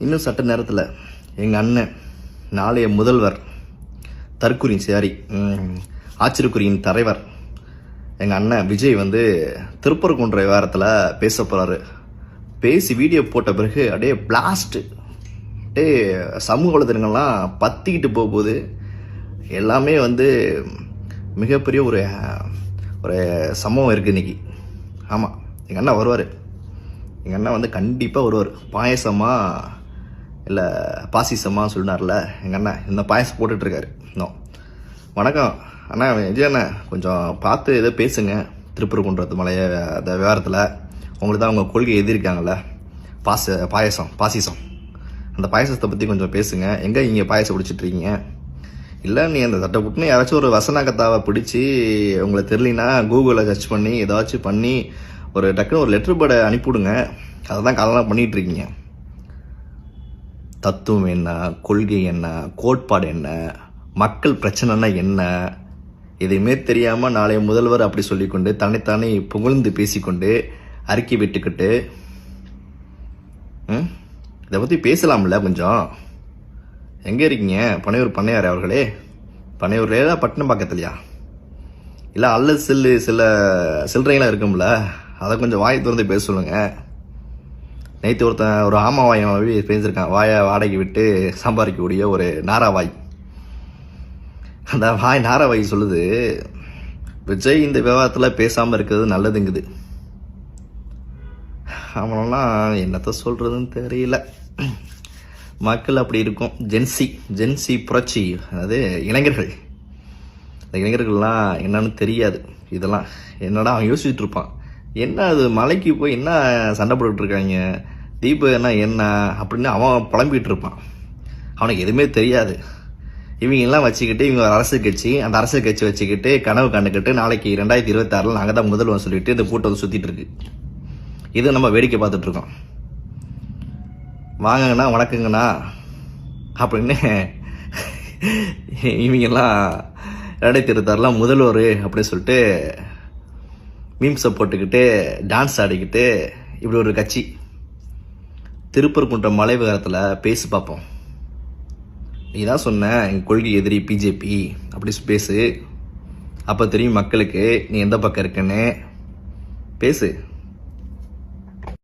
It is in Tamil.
இன்னும் சட்ட நேரத்தில் எங்கள் அண்ணன் நாளைய முதல்வர் தற்குறி சாரி ம், ஆச்சரியக்குறியின் தலைவர் எங்கள் அண்ணன் விஜய் வந்து திருப்பரங்குன்ற விவகாரத்தில் பேச போகிறாரு பேசி வீடியோ போட்ட பிறகு அப்படியே பிளாஸ்ட்டு அப்படியே சமூக வலைதளங்கள்லாம் பற்றிக்கிட்டு போகும்போது எல்லாமே வந்து மிகப்பெரிய ஒரு ஒரு சம்பவம் இருக்குது இன்னைக்கு. ஆமாம் எங்கள் அண்ணா வருவார். எங்கள் அண்ணா வந்து கண்டிப்பாக வருவார். பாயசமாக இல்லை பாசிசமா சொன்னார்ல எங்கள் அண்ணன் இந்த பாயசம் போட்டுட்ருக்காரு. இன்னும் வணக்கம். அண்ணா விஜய் அண்ணா கொஞ்சம் பார்த்து ஏதோ பேசுங்க. திருப்பூர்குன்றது மலைய அந்த விவகாரத்தில். உங்களுக்கு தான் உங்கள் கொள்கை எழுதியிருக்காங்கல்ல. பாச பாயசம் பாசிசம். அந்த பாயசத்தை பற்றி கொஞ்சம் பேசுங்க. எங்கே இங்கே பாயசம் பிடிச்சிட்ருக்கீங்க இருக்கீங்க இல்லை நீ அந்த தட்டை புட்டுன்னு யாராச்சும் ஒரு வசன கத்தாவை பிடிச்சி உங்களை தெரியலனா கூகுளில் சர்ச் பண்ணி ஏதாச்சும் பண்ணி ஒரு டக்குன்னு ஒரு லெட்ரு பேடை அனுப்பிவிடுங்க. அதை தான் காலெல்லாம் பண்ணிகிட்ருக்கீங்க தத்துவம் என்ன கொள்கை என்ன கோட்பாடு என்ன மக்கள் பிரச்சனைனா என்ன எதையுமே தெரியாமல் நாளைய முதல்வர் அப்படி சொல்லிக்கொண்டு தன்னைத்தானே புகழ்ந்து பேசிக்கொண்டு அறிக்கை விட்டுக்கிட்டு ம்? இதை பற்றி பேசலாம்ல கொஞ்சம். எங்கே இருக்கீங்க? பனையூர் பண்ணையார் அவர்களே. பனையூர்லேயே பட்டினம் பக்கத்துலையா? இல்லை அல்ல சில்லு சில சில்லறைகளாக இருக்கும்ல. அதை கொஞ்சம் வாய் திறந்து பேச சொல்லுங்கள் நேற்று ஒருத்தன் ஒரு ஆமா வாயம் பேசியிருக்கான். வாயை வாடகை விட்டு சம்பாதிக்கக்கூடிய ஒரு நாராவாய் அந்த வாய் நாராவாய் சொல்லுது விஜய் இந்த விவாதத்தில் பேசாமல் இருக்கிறது நல்லதுங்குது. அவனெல்லாம் என்னத்த சொல்கிறதுன்னு தெரியல. மக்கள் அப்படி இருக்கும். ஜென்சி ஜென்சி புரட்சி அதாவது இளைஞர்கள். இந்த இளைஞர்கள்லாம் என்னன்னு தெரியாது. இதெல்லாம் என்னடா அவன் யோசிச்சுட்டு இருப்பான். என்ன அது மலைக்கு போய் என்ன சண்டை போட்டுக்கிட்டு இருக்காங்க? தீபு என்ன என்ன? அப்படின்னு அவன் புலம்பிகிட்டு இருப்பான். அவனுக்கு எதுவுமே தெரியாது. இவங்கெல்லாம் வச்சுக்கிட்டு இவங்க ஒரு அரசியல் கட்சி அந்த அரசியல் கட்சி வச்சுக்கிட்டு கனவு கண்டுக்கிட்டு நாளைக்கு ரெண்டாயிரத்தி இருபத்தாறில் நாங்கள் தான் முதல்வன் சொல்லிட்டு இந்த கூட்டம் வந்து சுற்றிட்டு இருக்கு. இது நம்ம வேடிக்கை பார்த்துட்ருக்கோம் வாங்கங்கண்ணா வணக்கங்கண்ணா. அப்படின்னு இவங்கெல்லாம் ரெண்டாயிரத்தி இருபத்தாறுலாம் முதல்வர் அப்படின்னு சொல்லிட்டு மீம்ஸை போட்டுக்கிட்டு டான்ஸ் ஆடிக்கிட்டு இப்படி ஒரு கட்சி. திருப்பரங்குன்றம் மலை விகாரத்தில் பேசி பார்ப்போம். நீ தான் சொன்ன எங்கள் கொள்கை எதிரி பிஜேபி. அப்படி பேசு. அப்போ தெரியும் மக்களுக்கு நீ எந்த பக்கம் இருக்குன்னு. பேசு.